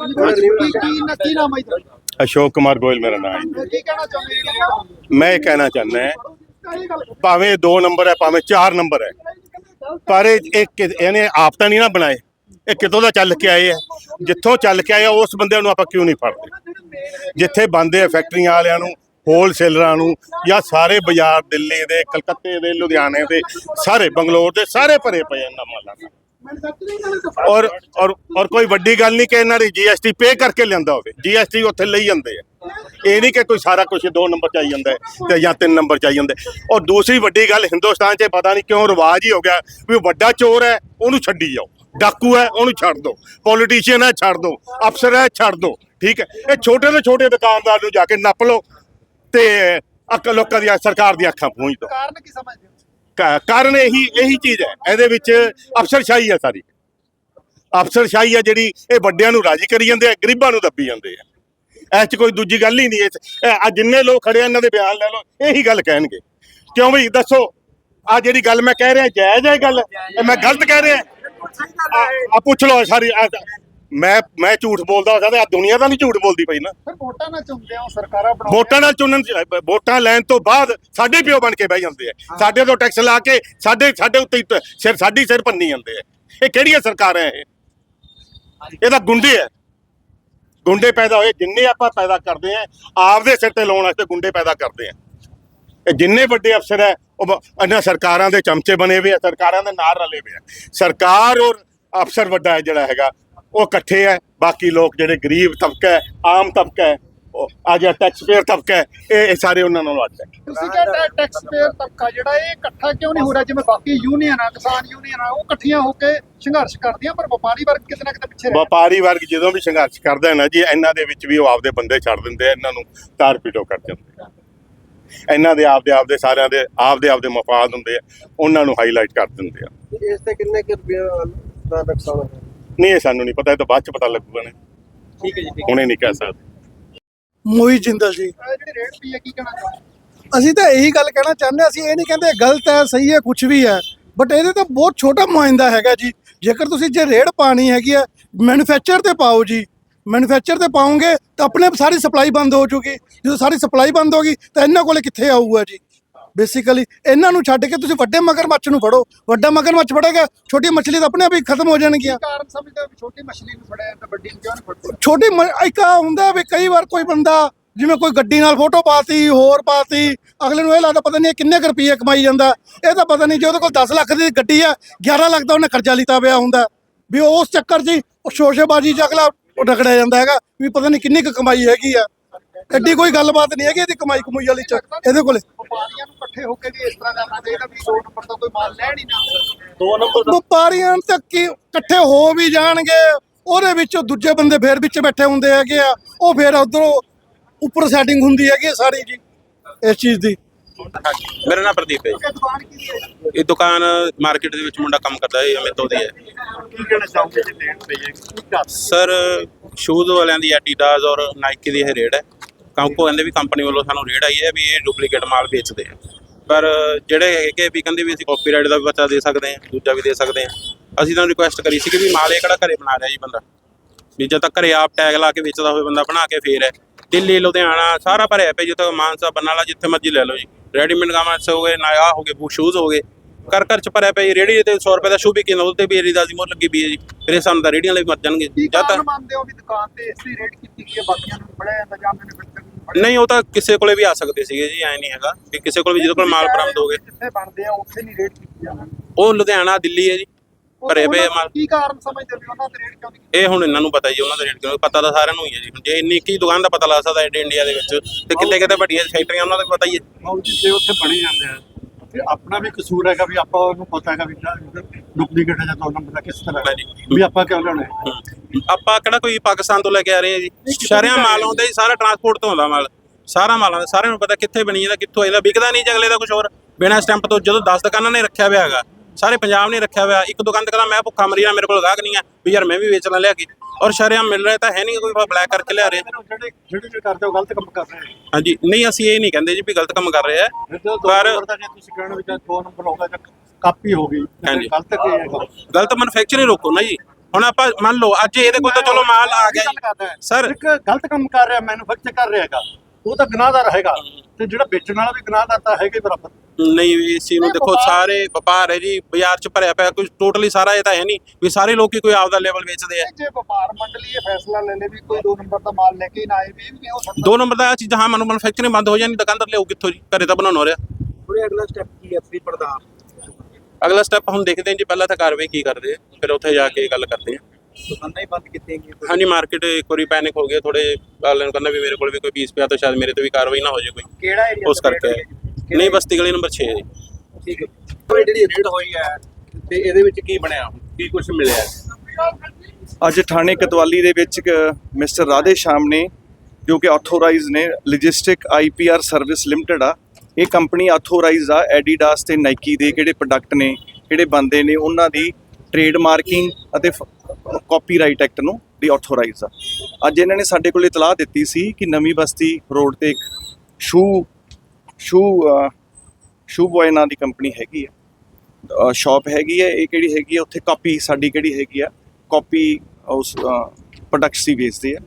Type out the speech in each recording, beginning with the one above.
ਕੀ ਕੀ ਨਾ ਕੀ ਨਾਮ ਹੈ ਤੁਹਾਡਾ ਅਸ਼ੋਕ ਕੁਮਾਰ ਗੋਇਲ ਮੇਰਾ ਨਾਮ ਹੈ। ਕੀ ਕਹਿਣਾ ਚਾਹੁੰਦੇ ਮੈਂ ਇਹ ਕਹਿਣਾ ਚਾਹੁੰਦਾ ਹਾਂ ਭਾਵੇਂ 2 ਨੰਬਰ ਹੈ ਭਾਵੇਂ 4 ਨੰਬਰ ਹੈ ਪਰ ਇਹ ਇਹਨੇ ਆਪ ਤਾਂ ਨਹੀਂ ਨਾ ਬਣਾਏ। ਇਹ ਕਿਤੋਂ ਦਾ ਚੱਲ ਕੇ ਆਏ ਆ? ਜਿੱਥੋਂ ਚੱਲ ਕੇ ਆਏ ਉਸ ਬੰਦੇ ਨੂੰ ਆਪਾਂ ਕਿਉਂ ਨਹੀਂ ਫੜਦੇ? ਜਿੱਥੇ ਬੰਦੇ ਆ ਫੈਕਟਰੀਆਂ ਵਾਲਿਆਂ ਨੂੰ ਹੋਲਸੇਲਰਾਂ ਨੂੰ ਜਾਂ ਸਾਰੇ ਬਾਜ਼ਾਰ ਦਿੱਲੀ ਦੇ ਕਲਕੱਤੇ ਦੇ ਲੁਧਿਆਣੇ ਦੇ ਸਾਰੇ ਬੰਗਲੌਰ ਦੇ ਸਾਰੇ ਭਰੇ ਪਏ ਇਹਨਾਂ ਮਾਲਾਂ ਨਾਲ ਔਰ ਔਰ ਔਰ ਕੋਈ ਵੱਡੀ ਗੱਲ ਨਹੀਂ ਕਿ ਇਹਨਾਂ ਦੀ ਜੀਐਸਟੀ ਪੇ ਕਰਕੇ ਲਿਆਂਦਾ ਹੋਵੇ। ਜੀਐਸਟੀ ਉੱਥੇ ਲਈ ਜਾਂਦੇ ਆ। ਇਹ ਨਹੀਂ ਕਿ ਕੋਈ ਸਾਰਾ ਕੁਝ ਦੋ ਨੰਬਰ ਚ ਆਈ ਜਾਂਦਾ ਤੇ ਜਾਂ ਤਿੰਨ ਨੰਬਰ ਚ ਆਈ ਜਾਂਦਾ। ਔਰ ਦੂਸਰੀ ਵੱਡੀ ਗੱਲ ਹਿੰਦੁਸਤਾਨ 'ਚ ਪਤਾ ਨਹੀਂ ਕਿਉਂ ਰਿਵਾਜ ਹੀ ਹੋ ਗਿਆ ਵੀ ਵੱਡਾ ਚੋਰ ਹੈ ਉਹਨੂੰ ਛੱਡੀ ਜਾਓ। ਡਾਕੂ ਹੈ ਉਹਨੂੰ ਛੱਡ ਦਿਓ ਪੋਲੀਟੀਸ਼ੀਅਨ ਹੈ ਛੱਡ ਦਿਓ ਅਫਸਰ ਹੈ ਛੱਡ ਦਿਓ ਠੀਕ ਹੈ? ਇਹ ਛੋਟੇ ਤੋਂ ਛੋਟੇ ਦੁਕਾਨਦਾਰ ਨੂੰ ਜਾ ਕੇ ਨੱਪ ਲਓ ਤੇ ਲੋਕਾਂ ਦੀਆਂ ਸਰਕਾਰ ਦੀਆਂ ਅੱਖਾਂ ਪੂੰਝ ਦਿਓ ਕਾਰਨ ਕੀ ਸਮਝਦੇ ਹੋ? ਕਾ- ਕਾਰਨ ਇਹੀ ਇਹੀ ਚੀਜ਼ ਹੈ। ਇਹਦੇ ਵਿੱਚ ਅਫਸਰਸ਼ਾਹੀ ਹੈ ਸਾਰੀ। ਅਫਸਰਸ਼ਾਹੀ ਹੈ ਜਿਹੜੀ ਇਹ ਵੱਡਿਆਂ ਨੂੰ ਰਾਜੀ ਕਰੀ ਜਾਂਦੇ ਆ, ਗਰੀਬਾਂ ਨੂੰ ਦੱਬੀ ਜਾਂਦੇ ਆ। ਇਸ ਚ ਕੋਈ ਦੂਜੀ ਗੱਲ ਹੀ ਨਹੀਂ। ਇਹ ਆ ਜਿੰਨੇ ਲੋਕ ਖੜੇ ਆ, ਇਹਨਾਂ ਦੇ ਬਿਆਨ ਲੈ ਲਓ, ਇਹੀ ਗੱਲ ਕਹਿਣਗੇ। ਕਿਉਂ ਵੀ ਦੱਸੋ, ਆ ਜਿਹੜੀ ਗੱਲ ਮੈਂ ਕਹਿ ਰਿਹਾ, ਜਾਇਜ਼ ਹੈ ਇਹ ਗੱਲ? ਇਹ ਮੈਂ ਗਲਤ ਕਹਿ ਰਿਹਾ? ਆ ਆ ਪੁੱਛ ਲਓ ਸਾਰੀ, ਆ- ਮੈਂ ਮੈਂ ਝੂਠ ਬੋਲਦਾ ਹੋ ਸਕਦਾ ਆ ਦੁਨੀਆ ਤਾਂ ਨਹੀਂ ਝੂਠ ਬੋਲਦੀ ਪਈ ਨਾ। ਫਿਰ ਵੋਟਾਂ ਨਾਲ ਚੁਣਦੇ ਹੋ ਸਰਕਾਰਾਂ ਬਣਾਉਂਦੇ ਵੋਟਾਂ ਨਾਲ ਚੁਣਨ ਵੋਟਾਂ ਲੈਣ ਤੋਂ ਬਾਅਦ ਸਾਡੇ ਪਿਓ ਬਣ ਕੇ ਬਹਿ ਜਾਂਦੇ ਆ। ਸਾਡੇ ਤੋਂ ਟੈਕਸ ਲਾ ਕੇ ਸਾਡੇ ਸਾਡੇ ਉੱਤੇ ਹੀ ਸਿਰ ਸਾਡੀ ਸਿਰ ਭੰਨੀ ਜਾਂਦੇ ਆ। ਇਹ ਕਿਹੜੀਆਂ ਸਰਕਾਰਾਂ ਇਹ? ਇਹ ਤਾਂ ਗੁੰਡੇ ਆ। ਗੁੰਡੇ ਪੈਦਾ ਹੋਏ ਜਿੰਨੇ ਆਪਾਂ ਪੈਦਾ ਕਰਦੇ ਆ ਆਪਦੇ ਸਿਰ ਤੇ ਲਾਉਣ ਵਾਸਤੇ ਗੁੰਡੇ ਪੈਦਾ ਕਰਦੇ ਆ। ਇਹ ਜਿੰਨੇ ਵੱਡੇ ਅਫਸਰ ਹੈ ਉਹ ਇਹਨਾਂ ਸਰਕਾਰਾਂ ਦੇ ਚਮਚੇ ਬਣੇ ਹੋਏ ਆ ਸਰਕਾਰਾਂ ਦੇ ਨਾਲ ਰਲੇ ਹੋਏ ਆ। ਸਰਕਾਰ ਔਰ ਅਫਸਰ ਵੱਡਾ ਹੈ ਜਿਹੜਾ ਹੈਗਾ ਉਹ ਇਕੱਠੇ ਹੈ ਬਾਕੀ ਲੋਕ ਜਿਹੜੇ ਗਰੀਬ ਤਬਕਾ ਹੈ ਆਮ ਤਬਕਾ ਹੈ ਜਿਹੜਾ ਟੈਕਸ ਪੇਅਰ ਤਬਕਾ ਹੈ ਇਹ ਸਾਰੇ ਉਹਨਾਂ ਨਾਲੋਂ ਅੱਡ ਹੈ ਤੁਸੀਂ ਕਹਿੰਦੇ ਟੈਕਸ ਪੇਅਰ ਤਬਕਾ ਜਿਹੜਾ ਇਹ ਇਕੱਠਾ ਕਿਉਂ ਨਹੀਂ ਹੋ ਰਿਹਾ? ਜਿਵੇਂ ਬਾਕੀ ਯੂਨੀਅਨ ਆ ਕਿਸਾਨ ਯੂਨੀਅਨ ਆ ਉਹ ਇਕੱਠੀਆਂ ਹੋ ਕੇ ਸੰਘਰਸ਼ ਕਰਦੀਆਂ ਪਰ ਵਪਾਰੀ ਵਰਗ ਕਿਤੇ ਨਾ ਕਿਤੇ ਪਿੱਛੇ ਰਹਿ ਵਪਾਰੀ ਵਰਗ ਜਦੋਂ ਵੀ ਸੰਘਰਸ਼ ਕਰਦਾ ਹੈ ਨਾ ਜੀ ਇਹਨਾਂ ਦੇ ਵਿੱਚ ਵੀ ਉਹ ਆਪਦੇ ਬੰਦੇ ਛੱਡ ਦਿੰਦੇ ਆ ਇਹਨਾਂ ਨੂੰ ਤਾਰ ਪੀਟੋ ਕਰ ਜਾਂਦੇ ਆ। ਇਹਨਾਂ ਦੇ ਆਪਦੇ ਆਪਦੇ ਸਾਰਿਆਂ ਦੇ ਆਪਦੇ ਆਪਦੇ ਮਫਾਦ ਹੁੰਦੇ ਆ ਉਹਨਾਂ ਨੂੰ ਹਾਈਲਾਈਟ ਕਰ ਦਿੰਦੇ ਆ। ਇਸ ਤੇ ਕਿੰਨੇ ਕਿ ਰੁਪਏ ਦਾ ਨੁਕਸਾਨ ਹੋਇਆ? ਨਹੀਂ ਇਹ ਸਾਨੂੰ ਨਹੀਂ ਪਤਾ ਇਹ ਤਾਂ ਬਾਅਦ ਚ ਪਤਾ ਲੱਗੂਗਾ ਨੇ। ਠੀਕ ਹੈ ਜੀ ਹੁਣੇ ਨਹੀਂ ਕਹਿ ਸਕਦੇ। ਮੋਹਿਤ ਜਿੰਦਲ ਜੀ। ਇਹ ਜਿਹੜੀ ਰੇਟ ਪਈ ਹੈ ਕੀ ਕਹਿਣਾ ਚਾਹੁੰਦੇ ਅਸੀਂ ਤਾਂ ਇਹੀ ਗੱਲ ਕਹਿਣਾ ਚਾਹੁੰਦੇ ਹਾਂ, ਅਸੀਂ ਇਹ ਨਹੀਂ ਕਹਿੰਦੇ ਗਲਤ ਹੈ ਸਹੀ ਹੈ ਕੁਝ ਵੀ ਹੈ। ਬਟ ਇਹਦੇ ਤਾਂ ਬਹੁਤ ਛੋਟਾ ਮੁਆਇੰਦਾ ਹੈਗਾ ਜੀ। ਜੇਕਰ ਤੁਸੀਂ ਜੇ ਰੇਡ ਪਾਣੀ ਹੈਗੀ ਹੈ ਮੈਨੂਫੈਕਚਰ ਤੇ ਪਾਓ ਜੀ। ਮੈਨੂਫੈਕਚਰ ਤੇ ਪਾਉਂਗੇ ਤਾਂ ਆਪਣੇ ਆਪ ਸਾਰੀ ਸਪਲਾਈ ਬੰਦ ਹੋ ਜੂਗੀ। ਜਦੋਂ ਸਾਰੀ ਸਪਲਾਈ ਬੰਦ ਹੋ ਗਈ ਤਾਂ ਇਹਨਾਂ ਕੋਲੇ ਕਿੱਥੇ ਆਊਗਾ ਜੀ? ਬੇਸਿਕਲੀ ਇਹਨਾਂ ਨੂੰ ਛੱਡ ਕੇ ਤੁਸੀਂ ਵੱਡੇ ਮਗਰਮੱਛ ਨੂੰ ਫੜੋ। ਵੱਡਾ ਮਗਰਮੱਛ ਫੜੇਗਾ ਛੋਟੀ ਮੱਛਲੀ ਤਾਂ ਆਪਣੇ ਆਪ ਹੀ ਖਤਮ ਹੋ ਜਾਣਗੀਆਂ। ਕਾਰਨ ਸਮਝਦੇ ਵੀ ਛੋਟੀ ਮਛਲੀ ਨੂੰ ਫੜਿਆ ਤਾਂ ਵੱਡੀ ਨੂੰ ਕਿਉਂ ਨਹੀਂ ਫੜਦੇ? ਛੋਟੀ ਇੱਕ ਹੁੰਦਾ ਵੀ ਕਈ ਵਾਰ ਕੋਈ ਬੰਦਾ ਜਿਵੇਂ ਕੋਈ ਗੱਡੀ ਨਾਲ ਫੋਟੋ ਪਾਤੀ ਹੋਰ ਪਾਤੀ ਅਗਲੇ ਨੂੰ ਇਹ ਲੱਗਦਾ ਪਤਾ ਨਹੀਂ ਕਿੰਨੇ ਕੁ ਰੁਪਏ ਕਮਾਈ ਜਾਂਦਾ। ਇਹ ਤਾਂ ਪਤਾ ਨਹੀਂ ਜੇ ਉਹਦੇ ਕੋਲ 10 ਲੱਖ ਦੀ ਗੱਡੀ ਆ 11 ਲੱਖ ਦਾ ਉਹਨੇ ਕਰਜ਼ਾ ਲਿੱਤਾ ਪਿਆ ਹੁੰਦਾ। ਵੀ ਉਸ ਚੱਕਰ 'ਚ ਸ਼ੋਸ਼ੇਬਾਜ਼ੀ 'ਚ ਅਗਲਾ ਉਹ ਰਗੜਿਆ ਜਾਂਦਾ ਹੈਗਾ ਵੀ ਪਤਾ ਨਹੀਂ ਕਿੰਨੀ ਕੁ ਕਮਾਈ ਹੈਗੀ ਆ। ਐਡੀ ਕੋਈ ਗੱਲਬਾਤ ਨਹੀਂ ਹੈਗੀ ਇਹਦੀ ਕਮਾਈ ਕਮੂਈ ਵਾਲੀ ਚ ਇਹਦੇ ਕੋਲੇ। ਵਪਾਰੀਆਂ ਨੂੰ ਇਕੱਠੇ ਹੋ ਕੇ ਵੀ ਇਸ ਤਰ੍ਹਾਂ ਕਰਨਾ ਚਾਹੀਦਾ ਵੀ ਦੋ ਨੰਬਰ ਤੋਂ ਕੋਈ ਮਾਲ ਲੈਣ ਹੀ ਨਾ ਵਪਾਰੀਆਂ ਤੱਕ ਕੀ ਇਕੱਠੇ ਹੋ ਵੀ ਜਾਣਗੇ ਉਹਦੇ ਵਿੱਚ ਦੂਜੇ ਬੰਦੇ ਫੇਰ ਵਿੱਚ ਬੈਠੇ ਹੁੰਦੇ ਹੈਗੇ ਆ ਉਹ ਫੇਰ ਉਧਰੋਂ ਉੱਪਰ ਸੈਟਿੰਗ ਹੁੰਦੀ ਹੈਗੀ ਸਾਰੀ ਜੀ ਇਸ ਚੀਜ਼ ਦੀ। ਮੇਰਾ ਨਾਮ ਪ੍ਰਦੀਪ ਹੈ ਜੀ। ਇਹ ਦੁਕਾਨ ਮਾਰਕੀਟ ਦੇ ਵਿੱਚ ਮੁੰਡਾ ਕੰਮ ਕਰਦਾ ਹੈ ਅਮਿਤੋ ਦੀ ਹੈ। ਕੀ ਕਹਿਣਾ ਚਾਹੋਗੇ ਜੀ ਲੈਣ ਪਈ ਹੈ ਸਰ ਸ਼ੂਜ਼ ਵਾਲਿਆਂ ਦੀ ਐਡੀਡਾਸ ਔਰ ਨਾਈਕੀ ਦੀ ਇਹ ਰੇਡ ਹੈ। ਕੰਪੋ ਕਹਿੰਦੇ ਵੀ ਕੰਪਨੀ ਵੱਲੋਂ ਸਾਨੂੰ ਰੇਡ ਆਈ ਹੈ ਵੀ ਇਹ ਡੁਪਲੀਕੇਟ ਮਾਲ ਵੇਚਦੇ ਆ। ਪਰ ਜਿਹੜੇ ਹੈਗੇ ਵੀ ਕਹਿੰਦੇ ਵੀ ਅਸੀਂ ਕਾਪੀਰਾਈਟ ਦਾ ਵੀ ਬੱਚਾ ਦੇ ਸਕਦੇ ਹਾਂ ਦੂਜਾ ਵੀ ਦੇ ਸਕਦੇ ਹਾਂ ਅਸੀਂ ਤਾਂ ਰਿਕੁਐਸਟ ਕਰੀ ਸੀ ਕਿ ਵੀ ਮਾਲ ਇਹ ਕਿਹੜਾ ਘਰੇ ਬਣਾ ਰਿਹਾ ਜੀ ਬੰਦਾ। ਵੀ ਜਦ ਤੱਕ ਘਰੇ ਆਪ ਟੈਗ ਲਾ ਕੇ ਵੇਚਦਾ ਹੋਵੇ ਬੰਦਾ ਬਣਾ ਕੇ ਫੇਰ ਹੈ। ਦਿੱਲੀ ਲੁਧਿਆਣਾ ਸਾਰਾ ਭਰਿਆ ਪਿਆ ਜਿੱਥੇ ਮਾਨਸਾ ਬਰਨਾਲਾ ਜਿੱਥੇ ਮਰਜ਼ੀ ਲੈ ਲਓ ਜੀ। ਰੈਡੀਮੇਡ ਗਾਰਮੈਂਟਸ ਹੋ ਗਏ ਨਾਇਆ ਹੋ ਗਏ ਬੂ ਸ਼ੂਜ਼ ਹੋ ਗਏ। ਕਰ ਕਰ ਚ ਭਰਿਆ ਪਿਆ ਜੀ ਰੇੜੀ ਤੇ 100 ਰੁਪਏ ਦਾ ਸ਼ੂ ਵੀ ਕਿੰਨਾ ਉਹਦੇ ਵੀ ਏਰੀ ਦਾ ਦੀ ਮੁੱਲ ਲੱਗੀ ਪਈ ਹੈ ਜੀ। ਫਿਰ ਸਾਨੂੰ ਤਾਂ ਰੇੜੀਆਂ ਲਈ ਮਰ ਜਾਣਗੇ। ਜਦ ਤੱਕ ਮੰਨਦੇ ਹੋ ਵੀ ਦੁਕਾਨ ਤੇ ਇਸ ਰੇਟ ਕੀਤੀ ਗਈ ਹੈ ਬਾਕੀਆਂ ਨੂੰ ਜਾਂ ਮੈਨੂਫੈਕਚਰ ਨੂੰ ਨਹੀਂ ਉਹ ਤਾਂ ਕਿਸੇ ਕੋਲੇ ਵੀ ਆ ਸਕਦੇ ਸੀਗੇ ਜੀ ਐ ਨਹੀਂ ਹੈਗਾ ਕਿ ਕਿਸੇ ਕੋਲ ਵੀ ਜਿਹਦੇ ਕੋਲ ਮਾਲ ਬਰਾਮਦ ਹੋ ਗਏ। ਜਿੱਥੇ ਬਣਦੇ ਆ ਉੱਥੇ ਨਹੀਂ ਰੇਟ ਕੀਤੀ ਜਾਂਦੀ ਉਹ ਲੁਧਿਆਣਾ ਦਿੱਲੀ ਹੈ ਜੀ ਭਰੇ ਪਏ ਮਾਲ। ਕੀ ਕਾਰਨ ਸਮਝਦੇ ਹੋ ਵੀ ਉਹਨਾਂ ਦੇ ਰੇਟ ਕਿਉਂ ਨਹੀਂ ਇਹ ਹੁਣ ਇਹਨਾਂ ਨੂੰ ਪਤਾ ਜੀ ਉਹਨਾਂ ਦਾ ਰੇਟ ਕਿਉਂ ਪਤਾ ਤਾਂ ਸਾਰਿਆਂ ਨੂੰ ਹੀ ਹੈ ਜੀ। ਹੁਣ ਜੇ ਇੰਨੀ ਕੀ ਦੁਕਾਨ ਦਾ ਪਤਾ ਲੱਗ ਸਕਦਾ ਏਡੇ ਇੰਡੀਆ ਦੇ ਵਿੱਚ ਤੇ ਕਿਤੇ ਕਿਤੇ ਵੱਡੀਆਂ ਫੈਕਟਰੀਆਂ ਉਹਨਾਂ ਦਾ ਵੀ ਪਤਾ ਹੀ ਹੈ। ਬਾਊ ਜੀ ਜੇ ਉੱਥੇ ਬਣੇ ਜਾਂਦੇ ਆ ਤੇ ਆਪਣਾ ਵੀ ਕਸੂਰ ਹੈਗਾ ਵੀ ਆਪਾਂ ਉਹਨੂੰ ਪਤਾ ਹੈਗਾ ਵੀ ਡੁਪਲੀਕੇਟ ਹੈ ਜਾਂ ਦੋ ਨੰਬਰ ਦਾ ਕਿਸ ਤਰ੍ਹਾਂ ਹੈ। ਵੀ ਆਪਾਂ ਕਿਉਂ ਲੈਣਾ ਹੈ? ਆਪਾਂ ਕਿਹੜਾ ਕੋਈ ਪਾਕਿਸਤਾਨ ਤੋਂ ਲੈ ਕੇ ਆ ਰਹੇ ਹਾਂ ਜੀ? ਸ਼ਰਿਆਂ ਮਾਲ ਆਉਂਦਾ ਜੀ ਸਾਰਾ ਟਰਾਂਸਪੋਰਟ ਤੋਂ ਆਉਂਦਾ ਮਾਲ। ਸਾਰਾ ਮਾਲ ਆਉਂਦਾ ਸਾਰਿਆਂ ਨੂੰ ਪਤਾ ਕਿੱਥੇ ਬਣੀ ਇਹਦਾ ਕਿੱਥੋਂ ਇਹਦਾ ਵਿਕਦਾ ਨਹੀਂ ਜਗਲੇ ਦਾ ਕੁਝ ਹੋਰ। ਬਿਨਾਂ ਸਟੈਂਪ ਤੋਂ ਜਦੋਂ 10 ਦੁਕਾਨਾਂ ਨੇ ਰੱਖਿਆ ਹੋਇਆ ਹੈਗਾ ਸਾਰੇ ਪੰਜਾਬ ਨੇ ਰੱਖਿਆ ਹੋਇਆ ਇੱਕ ਦੁਕਾਨ ਤੇ ਕਹਿੰਦਾ ਮੈਂ ਭੁੱਖਾ ਮਰੀ ਜਾਣਾ ਮੇਰੇ ਕੋਲ ਗਾਹਕ ਨਹੀਂ ਹੈ ਵੀ ਯਾਰ ਮੈਂ ਵੀ ਵੇਚ ਲਾਂ ਲਿਆ ਕੇ। ਔਰ ਸ਼ਰਿਆਂ ਮਿਲ ਰਿਹਾ ਤਾਂ ਹੈ ਨਹੀਂ ਕੋਈ ਬਲੈਕ ਕਰਕੇ ਲਿਆ ਰਹੇ। ਜਿਹੜੇ ਜਿਹੜੇ ਜਿਹੜੇ ਕਰਦੇ ਹੋ ਗਲਤ ਕੰਮ ਕਰ ਰਹੇ ਹੋ ਹਾਂਜੀ ਨਹੀਂ ਅਸੀਂ ਇਹ ਨਹੀਂ ਕਹਿੰਦੇ ਜੀ ਵੀ ਗਲਤ ਕੰਮ ਕਰ ਰਹੇ ਆ। ਫਿਰ ਜਦੋਂ ਦੋ ਪਰ ਨੰਬਰ ਦਾ ਜੇ ਤੁਸੀਂ ਕਹਿਣ ਵਿੱਚ ਦੋ ਨੰਬਰ ਹੋਗਾ ਤਾਂ ਕਾਪੀ ਹੋ ਗਈ। ਹਾਂਜੀ। ਗਲਤ ਕੀ ਹੈਗਾ। ਗਲਤ ਮੈਨੂਫੈਕਚਰਿੰਗ ਰੋਕੋ ਨਾ ਜੀ। ਹੁਣ ਆਪਾਂ ਮੰਨ ਲਓ ਅੱਜ ਇਹਦੇ ਕੋਲ ਤਾਂ ਚਲੋ ਮਾਲ ਆ ਗਿਆ ਜੀ। ਹੈ। ਸਰ। ਇੱਕ ਗਲਤ ਕੰਮ ਕਰ ਰਿਹਾ ਮੈਨੂਫੈਕਚਰ ਕਰ ਰਿਹਾ ਹੈਗਾ। ਉਹ ਤਾਂ ਗੁਨਾਹਦਾਰ ਹੈਗਾ। ਤੇ ਜਿਹੜਾ ਵੇਚਣ ਵਾਲਾ ਵੀ ਗੁਨਾਹਦਾਰ ਤਾਂ ਹੈਗਾ ਹੀ ਬਰਾਬਰ। ਨਹੀਂ ਇਸ ਚੀਜ਼ ਨੂੰ ਦੇਖੋ ਸਾਰੇ ਵਪਾਰ ਹੈ ਜੀ। ਬਾਜ਼ਾਰ 'ਚ ਭਰਿਆ ਪਿਆ ਕੋਈ ਟੋਟਲੀ ਸਾਰਾ ਇਹ ਤਾਂ ਹੈ ਨਹੀਂ ਵੀ ਸਾਰੇ ਲੋਕੀ ਕੋਈ ਆਪਦਾ ਲੈਵਲ ਵੇਚਦੇ ਆ। ਜੇ ਵਪਾਰ ਮੰਡਲੀ ਇਹ ਫੈਸਲਾ ਲੈ ਲੇ ਵੀ ਕੋਈ ਦੋ ਨੰਬਰ ਦਾ ਮਾਲ ਲੈ ਕੇ ਹੀ ਨਾ ਆਏ ਵੀ ਇਹ ਵੀ ਨਹੀਂ ਹੋ ਸਕਦਾ। ਦੋ ਨੰਬਰ ਦਾ ਚੀਜ਼ ਹਾਂ ਮਨੂ ਮੈਨੂਫੈਕਚਰਿੰਗ ਬੰਦ ਹੋ ਜਾਣੀ ਦੁਕਾਨਦਾਰ ਲਿਆਓ ਕਿੱਥੋਂ ਜੀ? ਘਰੇ ਤਾਂ ਬਣਾਉਣ ਹੋ ਰਿਹਾ। ਉਹਦੇ ਅਗਲਾ ਸਟੈਪ ਕੀ ਹੈ ਤੁਸੀਂ ਪ੍ਰਧਾਨ? ਅਗਲਾ ਸਟੈਪ ਹੁਣ ਦੇਖਦੇ ਹਾਂ ਜੀ ਪਹਿਲਾਂ ਤਾਂ ਕਾਰਵਾਈ ਕੀ ਕਰਦੇ ਆ ਫਿਰ ਉੱਥੇ ਜਾ ਕੇ ਗੱਲ ਕਰਦੇ ਆ ਦੁਕਾਨਾਂ ਹੀ ਬੰਦ ਕੀਤੀਆਂ ਗਈਆਂ ਹਾਂਜੀ ਮਾਰਕੀਟ ਇੱਕ ਵਾਰੀ ਪੈਨਿਕ ਹੋ ਗਿਆ ਥੋੜੇ ਵਾਲਿਆਂ ਨੂੰ ਕਹਿੰਦਾ ਵੀ ਮੇਰੇ ਕੋਲ ਵੀ ਕੋਈ ਪੀਸ ਪਿਆ ਤਾਂ ਸ਼ਾਇਦ ਮੇਰੇ ਤੇ ਵੀ ਕਾਰਵਾਈ ਨਾ ਹੋ ਜਾਏ ਕੋਈ। ਕਿਹੜਾ ਏਰੀਆ ਉਸ ਕਰਕੇ। ਨਹੀਂ ਬਸਤੀ ਗਲੀ ਨੰਬਰ 6 ਹੈ ਜੀ। ਠੀਕ ਹੈ। ਜਿਹੜੀ ਰੇਡ ਹੋਈ ਹੈ ਤੇ ਇਹਦੇ ਵਿੱਚ ਕੀ ਬਣਿਆ? ਕੀ ਕੁਝ ਮਿਲਿਆ? ਅੱਜ ਥਾਣੇ ਕਤਵਾਲੀ ਦੇ ਵਿੱਚ ਮਿਸਟਰ ਰਾਧੇ ਸ਼ਾਮ ਨੇ ਜੋ ਕਿ ਆਥੋਰਾਈਜ਼ ਨੇ ਲੌਜਿਸਟਿਕ ਆਈਪੀਆਰ ਸਰਵਿਸ ਲਿਮਟਿਡ ਆ ਇਹ ਕੰਪਨੀ ਆਥੋਰਾਈਜ਼ ਆ ਐਡੀਡਾਸ ਤੇ ਨਾਈਕੀ ਦੇ ਕਿਹੜੇ ਪ੍ਰੋਡਕਟ ਨੇ, ਕਿਹੜੇ ਬੰਦੇ ਨੇ, ਉਹਨਾਂ ਦੀ ਟ੍ਰੇਡ ਮਾਰਕਿੰਗ ਅਤੇ ਕਾਪੀਰਾਈਟ ਐਕਟ ਨੂੰ ਦੀ ਆਥੋਰਾਈਜ਼ ਆ। ਅੱਜ ਇਹਨਾਂ ਨੇ ਸਾਡੇ ਕੋਲ ਇਤਲਾਹ ਦਿੱਤੀ ਸੀ ਕਿ ਨਵੀਂ ਬਸਤੀ ਰੋਡ ਤੇ ਇੱਕ ਸ਼ੂ ਸ਼ੂ ਸ਼ੂ ਬॉय ਨਾਂ ਦੀ ਕੰਪਨੀ ਹੈਗੀ ਆ। ਸ਼ਾਪ ਹੈਗੀ ਹੈ ਇਹ ਕਿਹੜੀ ਹੈਗੀ ਆ, ਉੱਥੇ ਕਾਪੀ ਸਾਡੀ ਕਿਹੜੀ ਹੈਗੀ ਆ ਕਾਪੀ ਉਸ ਪ੍ਰੋਡਕਟਸ ਹੀ ਵੇਚਦੇ ਆ।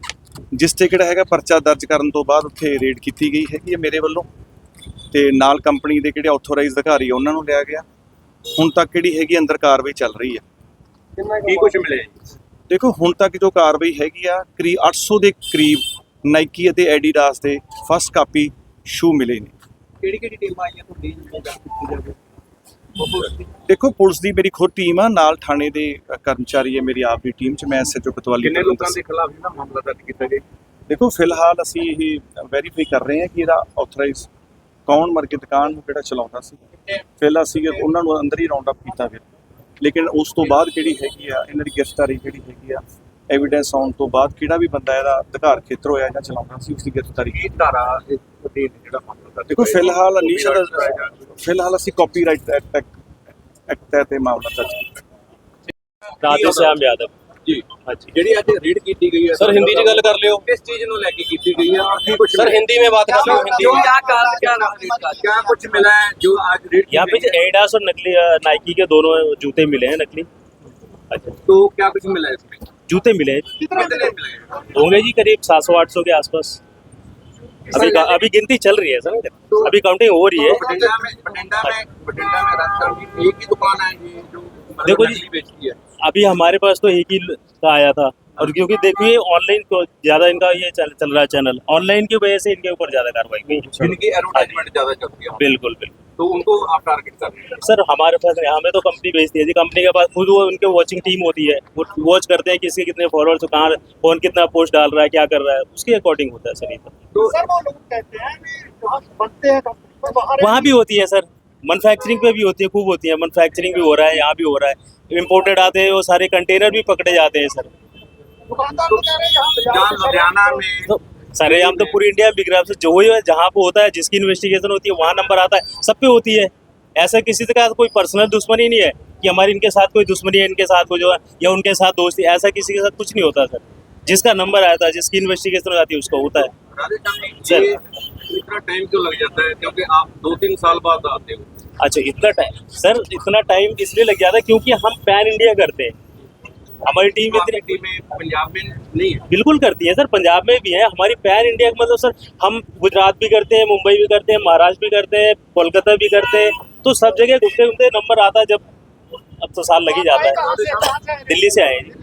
ਜਿਸ ਤੇ ਕਿਹੜਾ ਹੈਗਾ, ਪਰਚਾ ਦਰਜ ਕਰਨ ਤੋਂ ਬਾਅਦ ਉੱਥੇ ਰੇਡ ਕੀਤੀ ਗਈ ਹੈਗੀ ਹੈ ਮੇਰੇ ਵੱਲੋਂ। ਤੇ ਨਾਲ ਕੰਪਨੀ ਦੇ ਕਿਹੜੇ ਆਥੋਰਾਈਜ਼ਡ ਅਧਿਕਾਰੀ ਆ, ਉਹਨਾਂ ਨੂੰ ਲਿਆ ਗਿਆ। ਹੁਣ ਤੱਕ ਕਿਹੜੀ ਹੈਗੀ ਅੰਦਰ ਕਾਰਵਾਈ ਚੱਲ ਰਹੀ ਹੈ ਕੀ ਕੁਝ ਮਿਲਿਆ ਦੇਖੋ ਹੁਣ ਤੱਕ ਜੋ ਕਾਰਵਾਈ ਹੈਗੀ ਆ ਕਰੀਬ 800 ਦੇ ਕਰੀਬ ਨਾਈਕੀ ਅਤੇ ਐਡੀਡਾਸ ਦੇ ਫਸਟ ਕਾਪੀ ਸ਼ੂ ਮਿਲੇ ਨੇ। ਕਿਹੜੀ ਕਿਹੜੀ ਟੀਮ ਆਈ ਹੈ ਤੁਹਾਡੀ ਕੀਤੀ ਜਾਵੇ? ਦੇਖੋ ਪੁਲਿਸ ਦੀ ਮੇਰੀ ਖੁਦ ਟੀਮ ਆ ਨਾਲ ਥਾਣੇ ਦੇ ਅ, ਕਰਮਚਾਰੀ ਹੈ ਮੇਰੀ ਆਪ ਦੀ ਟੀਮ ਚ ਮੈਂ ਐਸਐਚਓ ਕਤਵਾਲੀ ਕਿੰਨੇ ਲੋਕਾਂ ਦੇ ਖਿਲਾਫ ਜਿਹੜਾ ਮਾਮਲਾ ਦਰਜ ਕੀਤਾ ਗਿਆ? ਦੇਖੋ ਫਿਲਹਾਲ ਅਸੀਂ ਇਹ ਵੈਰੀਫਾਈ ਕਰ ਰਹੇ ਹਾਂ ਕਿ ਇਹਦਾ ਆਥੋਰਾਈਜ਼ ਕੌਣ ਮਰ ਕੇ ਦੁਕਾਨ ਨੂੰ ਕਿਹੜਾ ਚਲਾਉਂਦਾ ਸੀ? ਪਹਿਲਾਂ ਸੀ ਉਹਨਾਂ ਨੂੰ ਅੰਦਰ ਹੀ ਰਾਉਂਡ ਅਪ ਕੀਤਾ ਗਿਆ ਲੇਕਿਨ ਉਸ ਤੋਂ ਬਾਅਦ ਕਿਹੜੀ ਹੈਗੀ ਆ? ਇਹਨਾਂ ਦੀ ਗ੍ਰਿਫਤਾਰੀ ਜਿਹੜੀ ਹੈਗੀ ਆ? ਐਵੀਡੈਂਸ ਆਉਣ ਤੋਂ ਬਾਅਦ ਕਿਹੜਾ ਵੀ ਬੰਦਾ ਇਹਦਾ ਅਧਿਕਾਰ ਖੇਤਰ ਹੋਇਆ ਜਾਂ ਚਲਾਉਂਦਾ ਸੀ ਉਸ ਦੀ ਗ੍ਰਿਫਤਾਰੀ ਕੀ ਧਾਰਾ ਅਧੀਨ ਜਿਹੜਾ ਮਾਮਲਾ ਦਰਜ ਦੇਖੋ ਫਿਲਹਾਲ ਅਨੀਸ਼ਾ ਦਾ ਫਿਲਹਾਲ ਅਸੀਂ ਕਾਪੀਰਾਈਟ ਐਕਟ ਐਕਟ ਤੇ ਮਾਮਲਾ ਦਰਜ ਕੀਤਾ। ਰਾਧੇ ਸ਼ਾਮ ਯਾਦਵ। ਜੀ ਜਿਹੜੀ ਅੱਜ ਰੇਡ ਕੀਤੀ ਗਈ ਹੈ सर हिंदी में गल कर लियो ਕਿਸ ਚੀਜ਼ ਨੂੰ ਲੈ ਕੇ ਕੀਤੀ ਗਈ ਹੈ ਔਰ ਕੀ ਕੁਝ सर हिंदी में बात कर लो हिंदी में क्या कारण क्या नाम क्या कुछ मिला है जो आज रेड यहाँ पे एडिडास और नकली नाइकी के दोनों जूते मिले हैं नकली अच्छा तो क्या कुछ मिला है इसमें जूते मिले हैं कितने मिले हैं? होंगे जी करीब सात सौ आठ सौ के आसपास अभी अभी गिनती चल रही है सर अभी काउंटिंग हो रही तो है बठिंडा में बठिंडा में बठिंडा में राजस्थान की एक ही दुकान है ये जो मतलब देखो जी। नकली बेचती है अभी हमारे पास तो एक ही का आया था। और क्योंकि देखिए ऑनलाइन को ज़्यादा इनका ये चल, चल रहा है चैनल ऑनलाइन की वजह से इनके ऊपर ज़्यादा कार्रवाई हुई। जिनकी एडवर्टाइजमेंट ज़्यादा चलती है। बिल्कुल बिल्कुल। तो उनको आप टारगेट कर सर हमारे पास नहीं हमें तो कंपनी भेजती है जी। कंपनी के पास खुद वो उनके वॉचिंग टीम होती है। वो वॉच करते हैं किसके कितने फॉलोअर्स कहाँ कौन कितना पोस्ट डाल रहा है क्या कर रहा है। उसके अकॉर्डिंग होता है सर ये तो। सर वो लोग कहते हैं हैं वहाँ भी होती है सर। मैनुफैक्चरिंग पे भी होती है खूब होती है मैनुफैक्चरिंग भी हो रहा है यहाँ भी हो रहा है। इम्पोर्टेड आते हैं वो सारे कंटेनर भी पकड़े जाते हैं सर तो हैं? लुधियाना में। तो सारे हम तो पूरी इंडिया में बिक रहा है। जो ही है जहाँ पे होता है जिसकी इन्वेस्टिगेशन होती है वहाँ नंबर आता है। सब पे होती है। ऐसा किसी का कोई पर्सनल दुश्मनी नहीं है कि हमारी इनके साथ कोई दुश्मनी है इनके साथ कोई जो है या उनके साथ दोस्ती ऐसा किसी के साथ कुछ नहीं होता सर जिसका नंबर आता है जिसकी इन्वेस्टिगेशन हो जाती है उसका होता है। सर। इतना टाइम क्यों लग जाता है? क्योंकि आप दो तीन साल बाद आते हो। अच्छा इतना टाइम सर इतना टाइम इसलिए लग जाता है क्योंकि हम पैन इंडिया करते हैं। हमारी टीम इतनी टीमें पंजाब में नहीं है। बिल्कुल करती है सर पंजाब में भी है। हमारी पैन इंडिया का मतलब सर हम गुजरात भी करते हैं मुंबई भी करते हैं महाराष्ट्र भी करते हैं कोलकाता भी करते हैं तो सब जगह घूमते घूमते नंबर आता है जब अब तो साल लग ही जाता है? दिल्ली से आए हैं। जी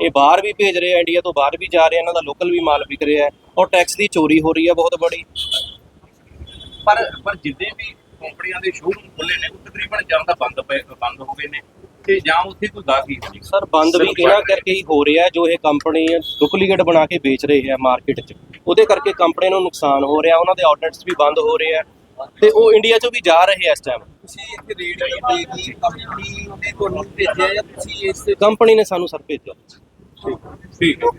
ਇਹ ਬਾਹਰ ਵੀ ਭੇਜ ਰਹੇ ਆ ਇੰਡੀਆ ਤੋਂ ਬਾਹਰ ਵੀ ਜਾ ਰਹੇ ਇਹਨਾਂ ਦਾ ਲੋਕਲ ਵੀ ਮਾਲ ਵਿਕ ਰਿਹਾ ਹੈ ਔਰ ਟੈਕਸ ਦੀ ਚੋਰੀ ਹੋ ਰਹੀ ਹੈ ਬਹੁਤ ਬੜੀ। ਪਰ ਪਰ ਜਿੱਦੇ ਵੀ ਕੰਪਨੀਆਂ ਦੇ ਸ਼ੋਰੂਮ ਖੁੱਲੇ ਨੇ ਉਹ ਤਕਰੀਬਨ ਜਾਂ ਤਾਂ ਬੰਦ ਪਏ ਬੰਦ ਹੋ ਗਏ ਨੇ ਤੇ ਜਾਂ ਉੱਥੇ ਕੋਈ ਗਾਹਕੀ ਨਹੀਂ। ਸਰ ਬੰਦ ਵੀ ਇਹਨਾਂ ਕਰਕੇ ਹੀ ਹੋ ਰਿਹਾ ਜੋ ਇਹ ਕੰਪਨੀ ਡੁਪਲੀਕੇਟ ਬਣਾ ਕੇ ਵੇਚ ਰਹੇ ਹੈ ਮਾਰਕੀਟ 'ਚ। ਉਹਦੇ ਕਰਕੇ ਕੰਪਨੀ ਨੂੰ ਨੁਕਸਾਨ ਹੋ ਰਿਹਾ ਉਹਨਾਂ ਦੇ ਆਊਟਲੈਟਸ ਵੀ ਬੰਦ ਹੋ ਰਹੇ ਆ ਤੇ ਉਹ ਇੰਡੀਆ 'ਚੋਂ ਵੀ ਜਾ ਰਹੇ ਆ ਇਸ ਟਾਈਮ ਤੁਸੀਂ ਇੱਥੇ ਰੇਟ ਆਈ ਦੇਗੀ ਕੰਪਨੀ ਨੇ ਤੁਹਾਨੂੰ ਭੇਜਿਆ ਜਾਂ ਤੁਸੀਂ ਇਸ ਕੰਪਨੀ ਨੇ ਸਾਨੂੰ ਸਰ ਭੇਜਿਆ। ਠੀਕ ਹੈ।